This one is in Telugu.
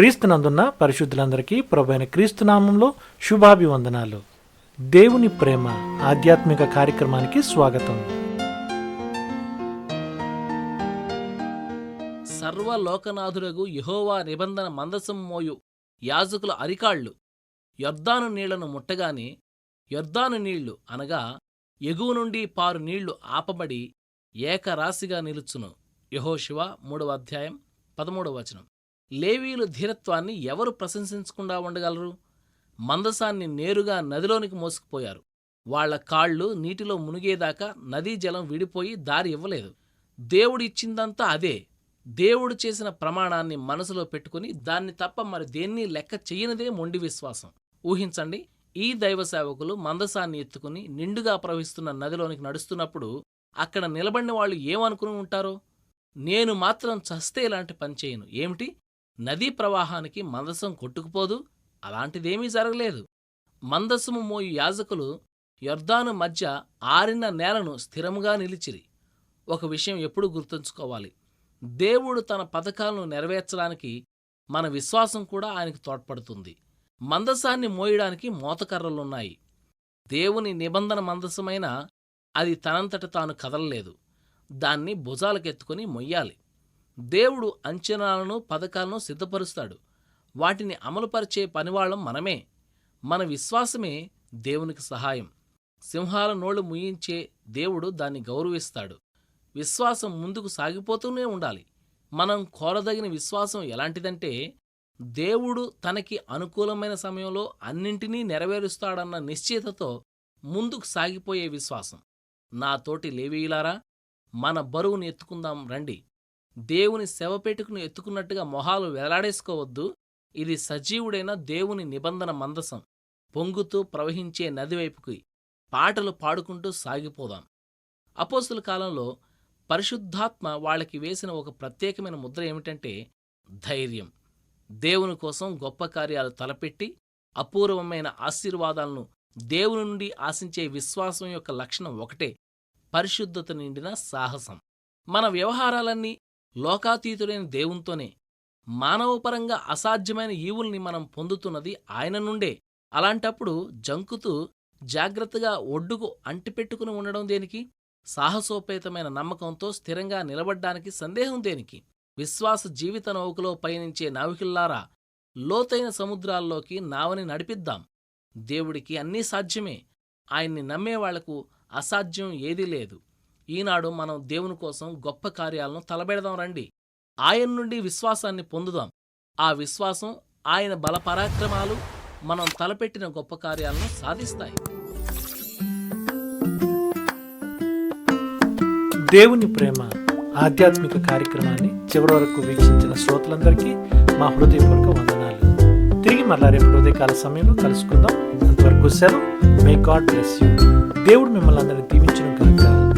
క్రీస్తునందున్న పరిశుద్ధులందరికీ ప్రభైన క్రీస్తునామంలో శుభాభివందనాలు. దేవుని ప్రేమ ఆధ్యాత్మిక కార్యక్రమానికి స్వాగతం. సర్వలోకనాథుడగు యహోవా నిబంధన మందసం మోయు యాజకుల అరికాళ్ళు. యొర్దాను నీళ్ళను ముట్టగానే యొర్దాను నీళ్ళు అనగా ఎగువ నుండి పారు నీళ్ళు ఆపబడి ఏకరాశిగా నిలుచును. యహోశివ మూడవ అధ్యాయం పదమూడవ వచనం. లేవీయులు ధీరత్వాన్ని ఎవరు ప్రశంసించకుండా ఉండగలరు? మందసాన్ని నేరుగా నదిలోనికి మోసుకుపోయారు. వాళ్ళ కాళ్ళు నీటిలో మునిగేదాకా నదీ జలం విడిపోయి దారి ఇవ్వలేదు. దేవుడిచ్చిందంతా అదే. దేవుడు చేసిన ప్రమాణాన్ని మనసులో పెట్టుకుని దాన్ని తప్ప మరి దేన్ని లెక్క చెయ్యనిదే మొండి విశ్వాసం. ఊహించండి ఈ దైవ సేవకులు మందసాన్ని ఎత్తుకుని నిండుగా ప్రవహిస్తున్న నదిలోనికి నడుస్తున్నప్పుడు అక్కడ నిలబడిన వాళ్ళు ఏమనుకుని ఉంటారో? నేను మాత్రం చస్తే ఇలాంటి పని చేయను. ఏమిటి? నదీ ప్రవాహానికి మందసం కొట్టుకుపోదు. అలాంటిదేమీ జరగలేదు. మందసము మోయు యాజకులు యొర్దాను మధ్య ఆరిన నేలను స్థిరముగా నిలిచిరి. ఒక విషయం ఎప్పుడూ గుర్తుంచుకోవాలి. దేవుడు తన పథకాలను నెరవేర్చడానికి మన విశ్వాసం కూడా ఆయనకు తోడ్పడుతుంది. మందసాన్ని మోయడానికి మోతకర్రలున్నాయి. దేవుని నిబంధన మందసమైన అది తనంతట తాను కదలలేదు. దాన్ని భుజాలకెత్తుకుని మొయ్యాలి. దేవుడు అంచనాలను పథకాలను సిద్ధపరుస్తాడు. వాటిని అమలుపరిచే పనివాళ్ళం మనమే. మన విశ్వాసమే దేవునికి సహాయం. సింహాల నోళ్ళు ముయించే దేవుడు దాన్ని గౌరవిస్తాడు. విశ్వాసం ముందుకు సాగిపోతూనే ఉండాలి. మనం కోరదగిన విశ్వాసం ఎలాంటిదంటే దేవుడు తనకి అనుకూలమైన సమయంలో అన్నింటినీ నెరవేరుస్తాడన్న నిశ్చయతతో ముందుకు సాగిపోయే విశ్వాసం. నాతోటి లేవీయులారా మన బరువును ఎత్తుకుందాం రండి. దేవుని శవపేటుకును ఎత్తుకున్నట్టుగా మొహాలు వెలాడేసుకోవద్దు ఇది సజీవుడైన దేవుని నిబంధన మందసం. పొంగుతూ ప్రవహించే నదివైపుకి పాటలు పాడుకుంటూ సాగిపోదాం. అపోస్తుల కాలంలో పరిశుద్ధాత్మ వాళ్ళకి వేసిన ఒక ప్రత్యేకమైన ముద్ర ఏమిటంటే ధైర్యం. దేవుని కోసం గొప్ప కార్యాలు తలపెట్టి అపూర్వమైన ఆశీర్వాదాలను దేవుని నుండి ఆశించే విశ్వాసం యొక్క లక్షణం ఒకటే పరిశుద్ధత నిండిన సాహసం. మన వ్యవహారాలన్నీ లోకాతీతుడైన దేవునితోనే మానవపరంగా అసాధ్యమైన ఈవుల్ని మనం పొందుతున్నది ఆయన నుండే. అలాంటప్పుడు జంకుతూ జాగ్రత్తగా ఒడ్డుకు అంటిపెట్టుకుని ఉండడం దేనికి? సాహసోపేతమైన నమ్మకంతో స్థిరంగా నిలబడ్డానికి సందేహం దేనికి? విశ్వాస జీవిత నౌకలో పయనించే నావికుల్లారా లోతైన సముద్రాల్లోకి నావని నడిపిద్దాం. దేవుడికి అన్నీ సాధ్యమే. ఆయన్ని నమ్మేవాళ్ళకు అసాధ్యం ఏదీ లేదు. ఈనాడు మనం దేవుని కోసం గొప్ప కార్యాలను తలబెడదాం రండి. ఆయన నుండి విశ్వాసాన్ని పొందుదాం. ఆ విశ్వాసం ఆయన బలపరాక్రమాలు మనం తలపెట్టిన గొప్ప కార్యాలను సాధిస్తాయి. దేవుని ప్రేమ ఆధ్యాత్మిక కార్యక్రమాన్ని చివరి వరకు వీక్షించిన శ్రోతలందరికీ మా హృదయపూర్వక వందనాలు. తిరిగి మరలా రేపు హృదయకాల సమయంలో కలుసుకుందాం. అంతవరకు సెలవు. మే గాడ్ బ్లెస్ యూ దేవుడు మిమ్మల్ని అందరినీ కనుక